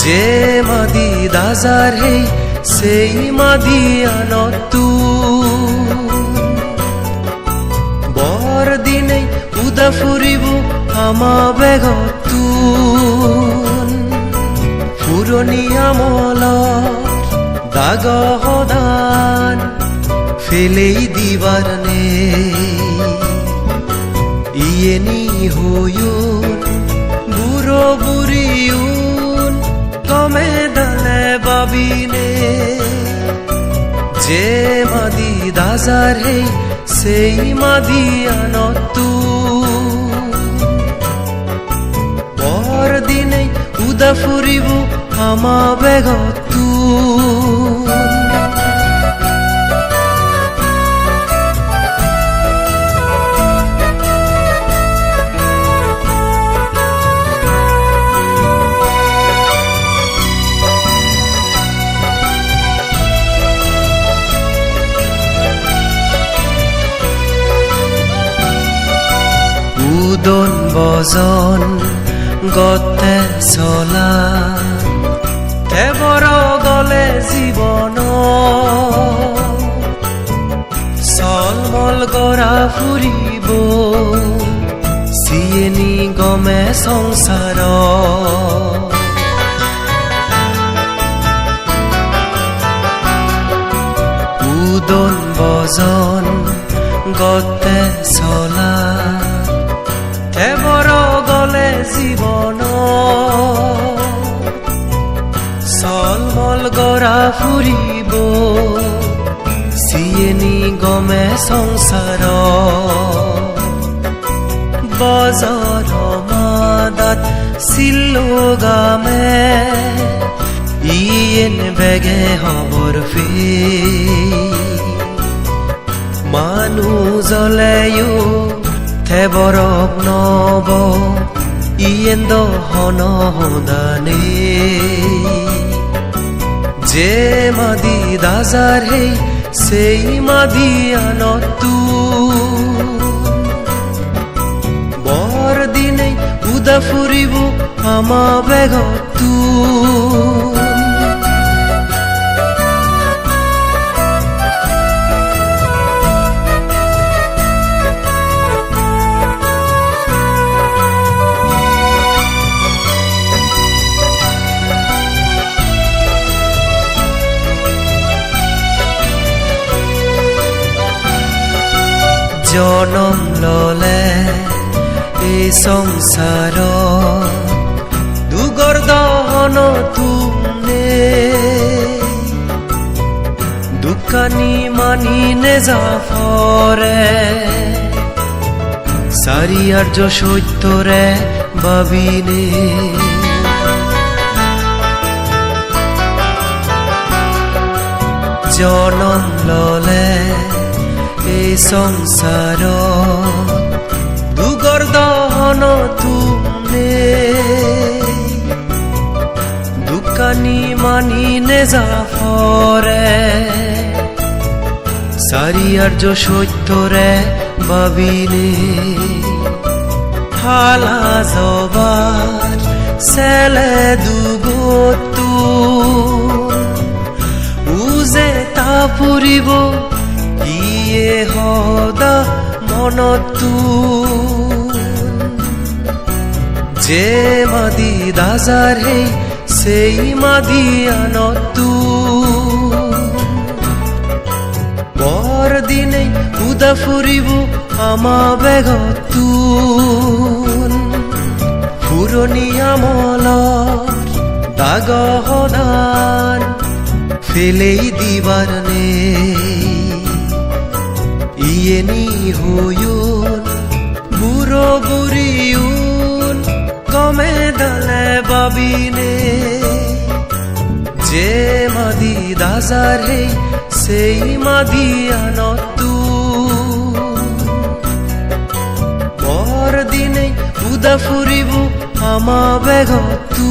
যে মাদি দাজার হেই, সেই মাদি আনতু বৰ দিনেই উদা ফুৰিব আমা বেগতু ফুৰণি আমল দাগ ফেলেই দিবার নে ইয়েনি হয়ুন বুড়ো বুড়িউন কমে দলে বাবিনে যে মাদি দাজার হে সেই মাদি আনতু পর দিনে উদা ফুরিব আমা বেগতু উদন বজন গতে চলা। এবৰ গলে জীৱন। চলমল গৰা ফুৰিব। চিয়েনি গমে সংসাৰ। উদন বজন গতে চলা। এবৰ গলে জীৱন চলমল গৰা ফুৰিব চিয়েনি গমে সংসাৰ বজাৰ মাদাত চিল্লো গামে, ইয়েন বেগে হবৰ ফি। মানুহ জ্বলেও থেবৰক নব, ইয়েন্দ হন হদানে। যে মাদি দাজার হে, সেই মাদি আনতু বৰ দিনে উদা ফুৰিব আমা বেগতু জনম ললে এই সংসার। দুগর তুমনে দোকানী মানি নে জাফরে। চারিয়ার্য সত্যরে বাবিনে জনম ললে সংসার। দুগর দহন তুমনে দোকানী মানি নে জাফরে চারিয়ার্য সত্যরে বাবিনে হালা জবার ছেলে দুগতু। উজে তা ইয়ে সদা মনতু যে মাদি দাজার হে, সেই মাদি আনতু পর দিনে উদা ফুরিব আমা বেগতু ফুরনি আমলর দাগ সদান ফেলেই দিবার নে। ইয়েনি হয়ুন বুড়ো বুড়িউন কমে দলে বাবিনে। যে মাদি দাজার সেই মাদি আনতু পর দিনে উদা ফুরিব আমা বেগতু